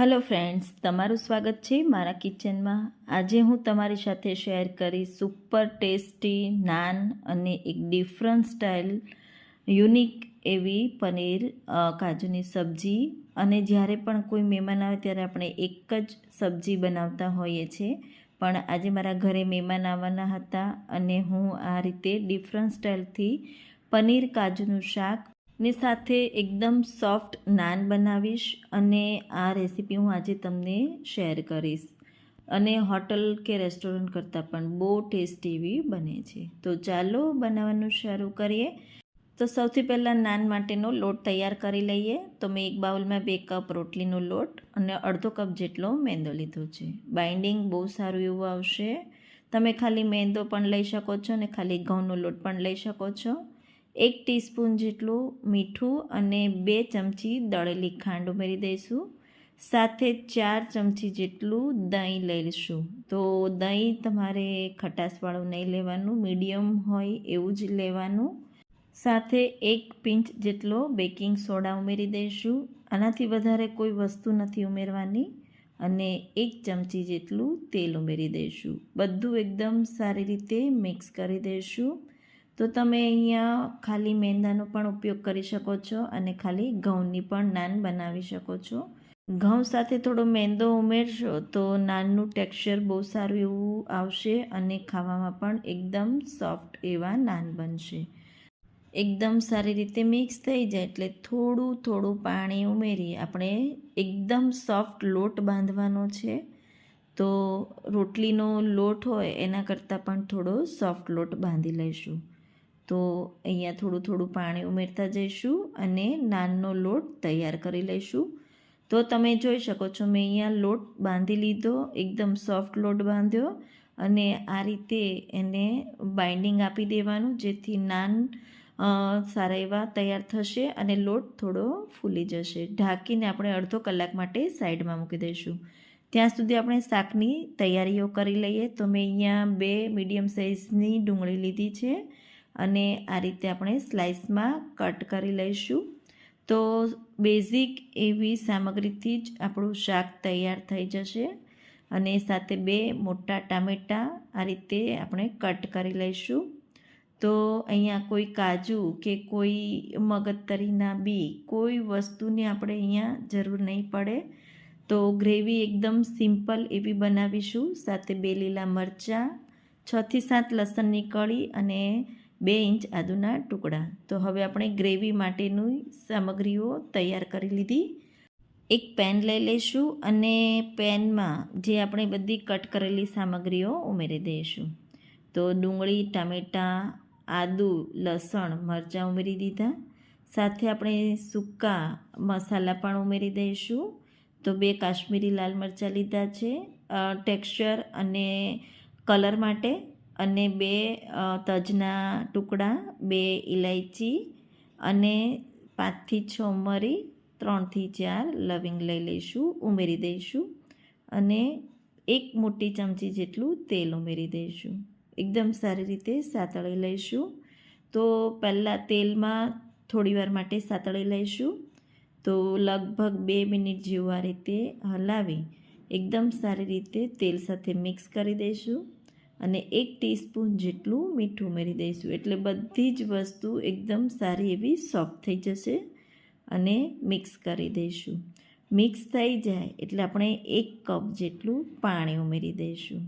Hello friends તમારું સ્વાગત છે મારા કિચનમાં. આજે હું તમારી સાથે શેર કરીશ સુપર ટેસ્ટી, નાન અને એક ડિફરન્ટ સ્ટાઇલ યુનિક એવી પનીર કાજુની સબ્જી. અને જ્યારે પણ કોઈ મહેમાન આવે ત્યારે આપણે એક જ સબ્જી બનાવતા હોઈએ છીએ પણ આજે મારા ઘરે મહેમાન આવવાના હતા અને હું આ રીતે ડિફરન્ટ સ્ટાઇલથી પનીર, કાજુનું શાક ની સાથે એકદમ સોફ્ટ નાન બનાવીશ અને આ રેસીપી હું આજે તમને શેર કરીશ. અને હોટલ કે રેસ્ટોરન્ટ કરતાં પણ બહુ ટેસ્ટી એવી બને છે. તો ચાલો બનાવવાનું શરૂ કરીએ. તો સૌથી પહેલાં નાન માટેનો લોટ તૈયાર કરી લઈએ. તો મેં એક બાઉલમાં બે કપ રોટલીનો લોટ અને અડધો કપ જેટલો મેંદો લીધો છે. બાઇન્ડિંગ બહુ સારું એવું આવશે. તમે ખાલી મેંદો પણ લઈ શકો છો અને ખાલી ઘઉંનો લોટ પણ લઈ શકો છો. એક ટીસ્પૂન જેટલું મીઠું અને બે ચમચી દળેલી ખાંડ ઉમેરી દઈશું. સાથે ચાર ચમચી જેટલું દહીં લઈશું. તો દહીં તમારે ખટાશવાળું નહીં લેવાનું, મીડિયમ હોય એવું જ લેવાનું. સાથે એક પિંચ જેટલો બેકિંગ સોડા ઉમેરી દઈશું. આનાથી વધારે કોઈ વસ્તુ નથી ઉમેરવાની. અને એક ચમચી જેટલું તેલ ઉમેરી દઈશું. બધું એકદમ સારી રીતે મિક્સ કરી દઈશું. તો તમે અહીંયા ખાલી મેંદાનો પણ ઉપયોગ કરી શકો છો અને ખાલી ઘઉંની પણ નાન બનાવી શકો છો. ઘઉં સાથે થોડો મેંદો ઉમેરશો તો નાનનું ટેક્સચર બહુ સારું એવું આવશે અને ખાવામાં પણ એકદમ સોફ્ટ એવા નાન બનશે. એકદમ સારી રીતે મિક્સ થઈ જાય એટલે થોડું થોડું પાણી ઉમેરી આપણે એકદમ સોફ્ટ લોટ બાંધવાનો છે. તો રોટલીનો લોટ હોય એના કરતાં પણ થોડો સોફ્ટ લોટ બાંધી લઈશું. તો અહીંયા થોડું થોડું પાણી ઉમેરતા જઈશું અને નાનનો લોટ તૈયાર કરી લઈશું. તો તમે જોઈ શકો છો, મેં અહીંયા લોટ બાંધી લીધો, એકદમ સોફ્ટ લોટ બાંધ્યો અને આ રીતે એને બાઇન્ડિંગ આપી દેવાનું જેથી નાન સારા એવા તૈયાર થશે અને લોટ થોડો ફૂલી જશે. ઢાંકીને આપણે અડધો કલાક માટે સાઈડમાં મૂકી દઈશું. ત્યાં સુધી આપણે શાકની તૈયારીઓ કરી લઈએ. તો મેં અહીંયા બે મીડિયમ સાઇઝની ડુંગળી લીધી છે. અને આ રીતે આપણે સ્લાઇસમાં કટ કરી લઈશું. તો બેઝિક એવી સામગ્રીથી જ આપણું શાક તૈયાર થઈ જશે અને સાથે બે મોટા ટામેટાં આ રીતે આપણે કટ કરી લઈશું. તો અહીંયા કોઈ કાજુ કે કોઈ મગજતરીના બી કોઈ વસ્તુની આપણે અહીંયા જરૂર નહીં પડે. તો ગ્રેવી એકદમ સિમ્પલ એવી બનાવીશું. સાથે બે લીલા મરચાં છથી સાત લસણની કળી અને બે ઇંચ આદુના ટુકડા. તો હવે આપણે ગ્રેવી માટેની સામગ્રીઓ તૈયાર કરી લીધી. એક પેન લઈ લઈશું અને પેનમાં જે આપણે બધી કટ કરેલી સામગ્રીઓ ઉમેરી દઈશું. તો ડુંગળી, ટામેટાં, આદુ, લસણ, મરચાં ઉમેરી દીધા. સાથે આપણે સૂકા મસાલા પણ ઉમેરી દઈશું. તો બે કાશ્મીરી લાલ મરચાં લીધા છે ટેક્સચર અને કલર માટે. અને બે તજના ટુકડા, બે ઇલાયચી અને પાંચથી છ મરી, ત્રણથી ચાર લવિંગ લઈ લઈશું, ઉમેરી દઈશું અને એક મોટી ચમચી જેટલું તેલ ઉમેરી દઈશું. એકદમ સારી રીતે સાતળી લઈશું. તો પહેલાં તેલમાં થોડીવાર માટે સાતળી લઈશું. તો લગભગ બે મિનિટ જેવું આ રીતે હલાવી એકદમ સારી રીતે તેલ સાથે મિક્સ કરી દઈશું. અને એક ટીસ્પૂન જેટલું મીઠું ઉમેરી દઈશું. એટલે બધી જ વસ્તુ એકદમ સારી એવી સોફ્ટ થઈ જશે અને મિક્સ કરી દઈશું. મિક્સ થઈ જાય એટલે આપણે એક કપ જેટલું પાણી ઉમેરી દઈશું.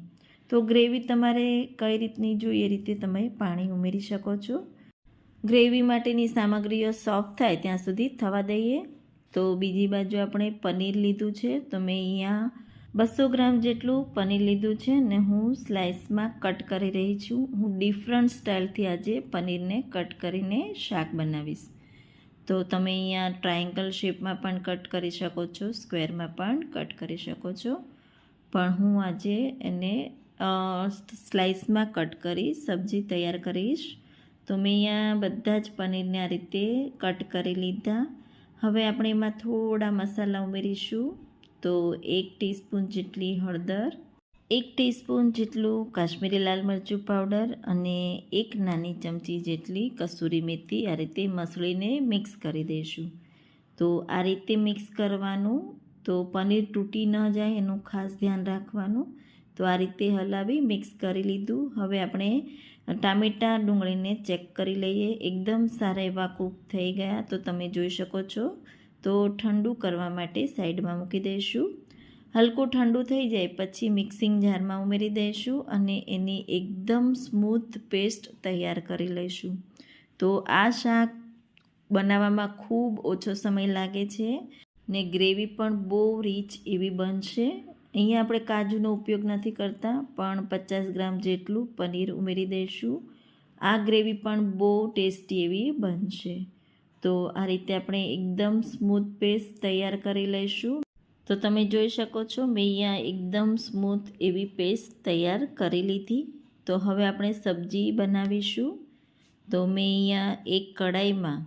તો ગ્રેવી તમારે કઈ રીતની જોઈએ? એ રીતે તમે પાણી ઉમેરી શકો છો. ગ્રેવી માટેની સામગ્રીઓ સોફ્ટ થાય ત્યાં સુધી થવા દઈએ. તો બીજી બાજુ આપણે પનીર લીધું છે. તો મેં અહીંયા બસો ગ્રામ જેટલું પનીર લીધું છે ને હું સ્લાઇસમાં કટ કરી રહી છું. હું ડિફરન્ટ સ્ટાઇલથી આજે પનીરને કટ કરીને શાક બનાવીશ. તો તમે અહીંયા ટ્રાયેંગલ શેપમાં પણ કટ કરી શકો છો, સ્ક્વેરમાં પણ કટ કરી શકો છો. પણ હું આજે એને સ્લાઇસમાં કટ કરી સબ્જી તૈયાર કરીશ. તો મેં અહીંયા બધા જ પનીરને આ રીતે કટ કરી લીધા. હવે આપણે એમાં થોડા મસાલા ઉમેરીશું. તો એક ટીસ્પૂન જેટલી હળદર, એક ટીસ્પૂન જેટલું કાશ્મીરી લાલ મરચું પાવડર અને એક નાની ચમચી જેટલી કસૂરી મેથી આ રીતે મસળીને મિક્સ કરી દઈશું. તો આ રીતે મિક્સ કરવાનું, તો પનીર તૂટી ન જાય એનું ખાસ ધ્યાન રાખવાનું. તો આ રીતે હલાવી મિક્સ કરી લીધું. હવે આપણે ટામેટાં ડુંગળીને ચેક કરી લઈએ. એકદમ સારા એવા કૂક થઈ ગયા. તો તમે જોઈ શકો છો તો ઠંડુ કરવા માટે સાઈડમાં મૂકી દઈશું. હલકું ઠંડુ થઈ જાય પછી મિક્સિંગ જારમાં ઉમેરી દઈશું અને એની એકદમ સ્મૂથ પેસ્ટ તૈયાર કરી લઈશું. તો આ શાક બનાવવામાં ખૂબ ઓછો સમય લાગે છે ને ગ્રેવી પણ બહુ રીચ એવી બનશે. અહીંયા આપણે કાજુનો ઉપયોગ નથી કરતા પણ પચાસ ગ્રામ જેટલું પનીર ઉમેરી દઈશું. આ ગ્રેવી પણ બહુ ટેસ્ટી એવી બનશે. તો આ રીતે આપણે એકદમ સ્મૂથ પેસ્ટ તૈયાર કરી લઈશું. તો તમે જોઈ શકો છો, મેં અહીંયા એકદમ સ્મૂથ એવી પેસ્ટ તૈયાર કરી લીધી. તો હવે આપણે સબ્જી બનાવીશું. તો મેં અહીંયા એક કડાઈમાં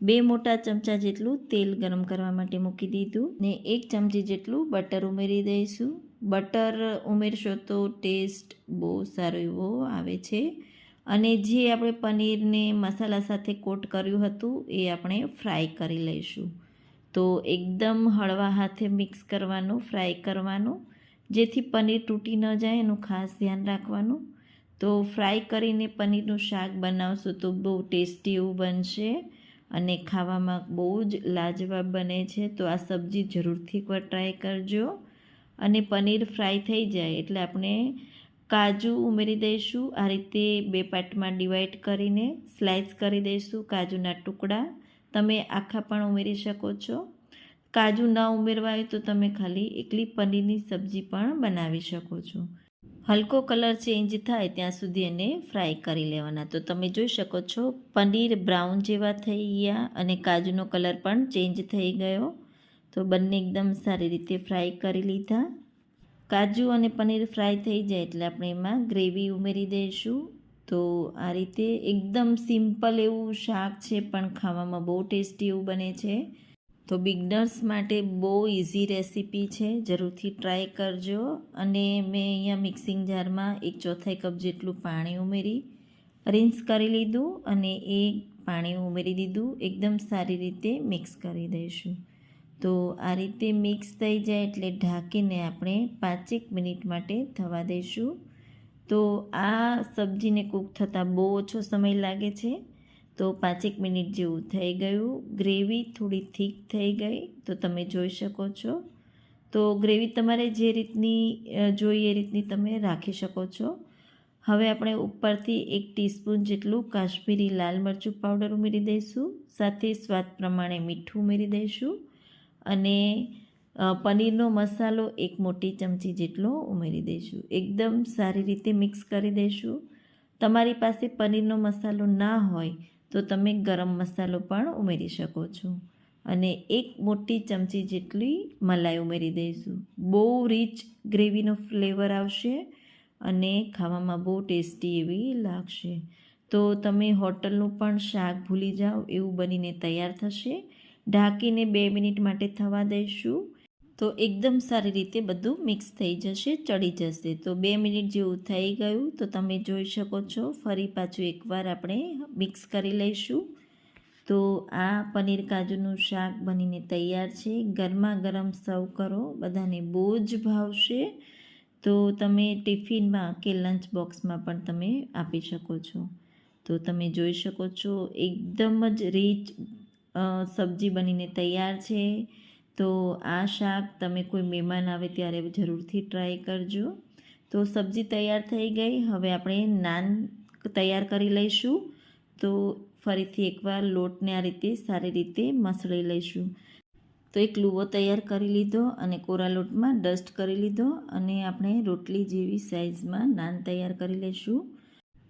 બે મોટા ચમચા જેટલું તેલ ગરમ કરવા માટે મૂકી દીધું ને એક ચમચી જેટલું બટર ઉમેરી દઈશું. બટર ઉમેરશો તો ટેસ્ટ બહુ સારો એવો આવે છે. અને જે આપણે પનીરને મસાલા સાથે કોટ કર્યું હતું, એ આપણે ફ્રાય કરી લઈશું. તો એકદમ હળવા હાથે મિક્સ કરવાનું, ફ્રાય કરવાનું, જેથી પનીર તૂટી ન જાય, એનું ખાસ ધ્યાન રાખવાનું. તો ફ્રાય કરીને પનીરનું શાક બનાવશો તો બહુ ટેસ્ટી એવું બનશે અને ખાવામાં બહુ જ લાજવાબ બને છે. તો આ સબ્જી જરૂરથી એકવાર ટ્રાય કરજો. અને પનીર ફ્રાય થઈ જાય એટલે આપણે કાજુ ઉમેરી દઈશું. આ રીતે બે પાર્ટમાં ડિવાઈડ કરીને સ્લાઇસ કરી દઈશું કાજુના ટુકડા. તમે આખા પણ ઉમેરી શકો છો. કાજુ ન ઉમેરવા હોય તો તમે ખાલી એકલી પનીરની સબ્જી પણ બનાવી શકો છો. હલકો કલર ચેન્જ થાય ત્યાં સુધી એને ફ્રાય કરી લેવાના. તો તમે જોઈ શકો છો, પનીર બ્રાઉન જેવા થઈ ગયા અને કાજુનો કલર પણ ચેન્જ થઈ ગયો. તો બંને એકદમ સારી રીતે ફ્રાય કરી લીધા. કાજુ અને પનીર ફ્રાય થઈ જાય એટલે આપણે એમાં ગ્રેવી ઉમેરી દઈશું. તો આ રીતે એકદમ સિમ્પલ એવું શાક છે, પણ ખાવામાં બહુ ટેસ્ટી એવું બને છે. તો બિગનર્સ માટે બહુ ઇઝી રેસીપી છે, જરૂરથી ટ્રાય કરજો. અને મેં અહીંયા મિક્સિંગ જારમાં એક ચોથાઈ કપ જેટલું પાણી ઉમેરી રિન્સ કરી લીધું અને એ પાણી ઉમેરી દીધું. એકદમ સારી રીતે મિક્સ કરી દઈશું. તો આ રીતે મિક્સ થઈ જાય એટલે ઢાંકીને આપણે પાંચેક મિનિટ માટે થવા દઈશું તો આ સબ્જીને કૂક થતાં બહુ ઓછો સમય લાગે છે. તો પાંચેક મિનિટ જેવું થઈ ગયું. ગ્રેવી થોડી થીક થઈ ગઈ, તો તમે જોઈ શકો છો. તો ગ્રેવી તમારે જે રીતની જોઈએ એ રીતની તમે રાખી શકો છો. હવે આપણે ઉપરથી એક ટીસ્પૂન જેટલું કાશ્મીરી લાલ મરચું પાવડર ઉમેરી દઈશું. સાથે સ્વાદ પ્રમાણે મીઠું ઉમેરી દઈશું. અને પનીરનો મસાલો એક મોટી ચમચી જેટલો ઉમેરી દઈશું. એકદમ સારી રીતે મિક્સ કરી દઈશું. તમારી પાસે પનીરનો મસાલો ના હોય તો તમે ગરમ મસાલો પણ ઉમેરી શકો છો. અને એક મોટી ચમચી જેટલી મલાઈ ઉમેરી દઈશું. બહુ રીચ ગ્રેવીનો ફ્લેવર આવશે અને ખાવામાં બહુ ટેસ્ટી એવી લાગશે. તો તમે હોટલનું પણ શાક ભૂલી જાઓ, એવું બનીને તૈયાર થશે. ઢાંકીને બે મિનિટ માટે થવા દઈશું. તો એકદમ સારી રીતે બધું મિક્સ થઈ જશે, ચડી જશે. તો બે મિનિટ જેવું થઈ ગયું. તો તમે જોઈ શકો છો, ફરી પાછું એકવાર આપણે મિક્સ કરી લઈશું. તો આ પનીર કાજુનું શાક બનીને તૈયાર છે. ગરમા ગરમ સર્વ કરો, બધાને બહુ જ ભાવશે. તો તમે ટિફિનમાં કે લંચ બોક્સમાં પણ તમે આપી શકો છો. તો તમે જોઈ શકો છો, એકદમ જ રીચ સબ્જી બનીને તૈયાર છે. તો આ શાક તમે કોઈ મહેમાન આવે ત્યારે જરૂરથી ટ્રાય કરજો. તો સબ્જી તૈયાર થઈ ગઈ. હવે આપણે નાન તૈયાર કરી લઈશું. તો ફરીથી એકવાર લોટને આ રીતે સારી રીતે મસળી લઈશું. તો એક લુવો તૈયાર કરી લીધો અને કોરા લોટમાં ડસ્ટ કરી લીધો અને આપણે રોટલી જેવી સાઇઝમાં નાન તૈયાર કરી લઈશું.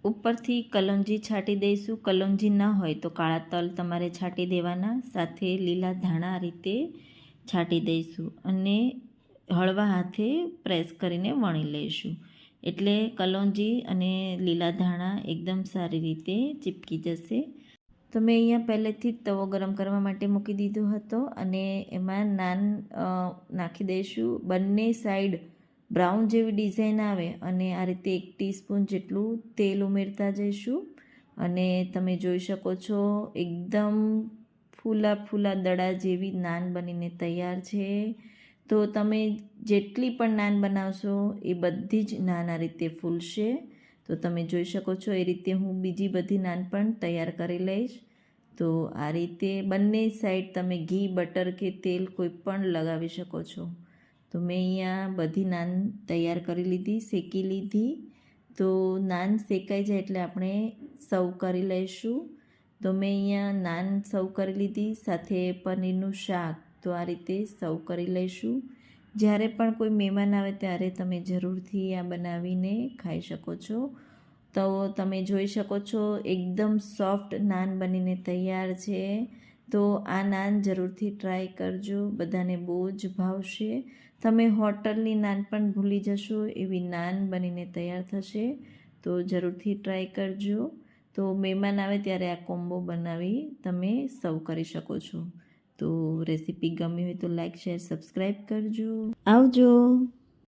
ઉપરથી કલંજી છાંટી દઈશું. કલંજી ન હોય તો કાળા તલ તમારે છાંટી દેવાના. સાથે લીલા ધાણા રીતે છાંટી દઈશું અને હળવા હાથે પ્રેસ કરીને વણી લઈશું. એટલે કલોંજી અને લીલા ધાણા એકદમ સારી રીતે ચીપકી જશે. તો મેં અહીંયા પહેલેથી જ તવો ગરમ કરવા માટે મૂકી દીધો હતો અને એમાં નાન નાખી દઈશું. બંને સાઈડ બ્રાઉન જેવી ડિઝાઇન આવે અને આ રીતે એક ટીસ્પૂન જેટલું તેલ ઉમેરતા જઈશું. અને તમે જોઈ શકો છો, એકદમ ફૂલા ફૂલા દડા જેવી નાન બનીને તૈયાર છે. તો તમે જેટલી પણ નાન બનાવશો, એ બધી જ નાન આ રીતે ફૂલશે. તો તમે જોઈ શકો છો, એ રીતે હું બીજી બધી નાન પણ તૈયાર કરી લઈશ. તો આ રીતે બંને સાઈડ તમે ઘી, બટર કે તેલ કોઈ પણ લગાવી શકો છો. તો મેં અહીંયા બધી નાન તૈયાર કરી લીધી, શેકી લીધી. તો નાન શેકાઈ જાય એટલે આપણે સર્વ કરી લઈશું. તો મેં અહીંયા નાન સર્વ કરી લીધી, સાથે પનીરનું શાક તો આ રીતે સર્વ કરી લઈશું. જ્યારે પણ કોઈ મહેમાન આવે ત્યારે તમે જરૂરથી આ બનાવીને ખાઈ શકો છો. તો તમે જોઈ શકો છો, એકદમ સોફ્ટ નાન બનીને તૈયાર છે. તો આ નાન જરૂરથી ટ્રાય કરજો, બધાને બહુ જ ભાવશે. તમે હોટલની નાન પણ ભૂલી જશો, એવી નાન બનીને તૈયાર થશે, તો જરૂરથી ટ્રાય કરજો. તો મહેમાન આવે ત્યારે આ કોમ્બો બનાવી તમે સર્વ કરી શકો છો. તો રેસીપી ગમી હોય તો લાઈક શેર સબસ્ક્રાઈબ કરજો. આવજો.